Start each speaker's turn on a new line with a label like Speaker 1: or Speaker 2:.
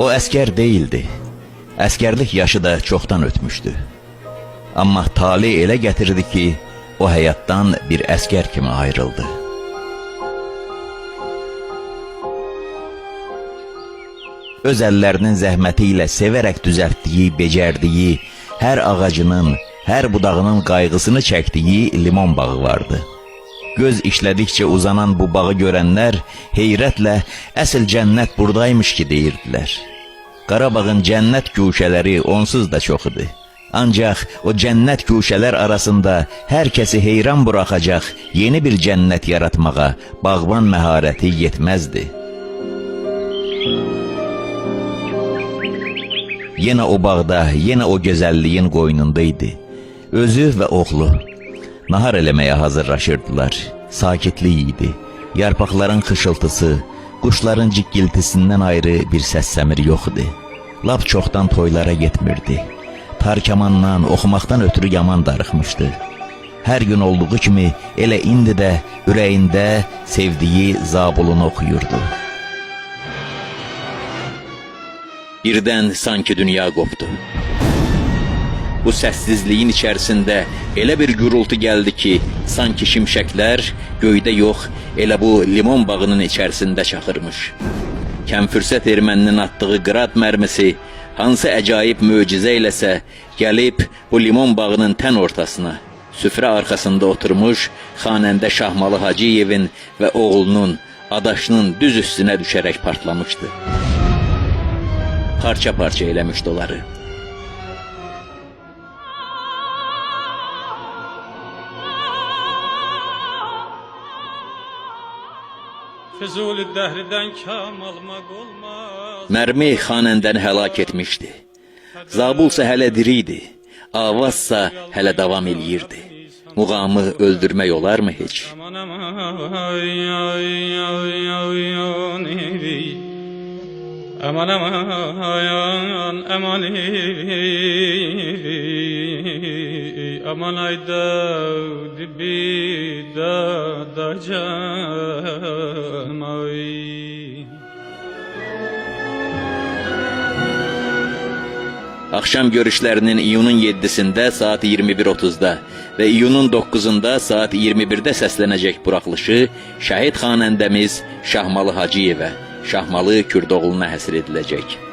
Speaker 1: O əskər değildi. Əsgərlik yaşı da çoxdan ötmüşdü. Amma tali elə gətirdi ki, o həyatdan bir əskər kimi ayrıldı. Öz əllərinin zəhməti ilə sevərək düzəltdiyi, becərdiyi, hər ağacının, hər budağının qayğısını çəkdiyi limon bağı vardı. Göz işlədikcə uzanan bu bağı görənlər heyrətlə əsl cənnət buradaymış ki deyirdilər. Qarabağın cənnət guşələri onsuz da çox idi. Ancaq o cənnət guşələr arasında hər kəsi heyran buraxacaq yeni bir cənnət yaratmağa bağban məharəti yetməzdi. Yenə o bağda, yenə o gözəlliyin qoynunda idi. Özü və oğlu nahar eləməyə hazırlaşırdılar. Sakitlik idi. Yarpaqların xışıltısı, quşların cikkiltisindən ayrı bir səs-səmir yox idi. Lap çoxdan toylara getmirdi. Tar kamandan, oxumaqdan ötürü yaman darıxmışdı. Hər gün olduğu kimi elə indi də ürəyində sevdiyi Zabulunu oxuyurdu. Birdən sanki dünya qopdu. Bu səssizliyin içərisində elə bir gürültü gəldi ki, sanki şimşəklər göydə yox, elə bu limon bağının içərisində çaxırmış. Kəmfürsət erməninin atdığı qrad mərmisi hansı əcaib möcüzə iləsə gəlib bu limon bağının tən ortasına, süfrə arxasında oturmuş xanəndə Şahmalı Hacıyevin və oğlunun, adaşının düz üstünə düşərək partlamışdı. Parça-parça eləmişdi onları.
Speaker 2: Füzuli dəhrdən kam almaq olmaz.
Speaker 1: Mərmi xanəndəni həlak etmişdi. Zabulsa hələ diri idi. Avazsa hələ davam eləyirdi. Muğamı öldürmək olarmı heç?
Speaker 2: Aman aman ay ay ay ay ay Aman aman aman aman aman ayda dibi da da can ay.
Speaker 1: Akşam görüşlərinin iyunun 7-sində saat 21.30-da və iyunun 9-unda saat 21-də səslənəcək buraxılışı şəhid xanəndəmiz Şahmalı Hacıyevə, Şahmalı Kürdoğluna həsr ediləcək.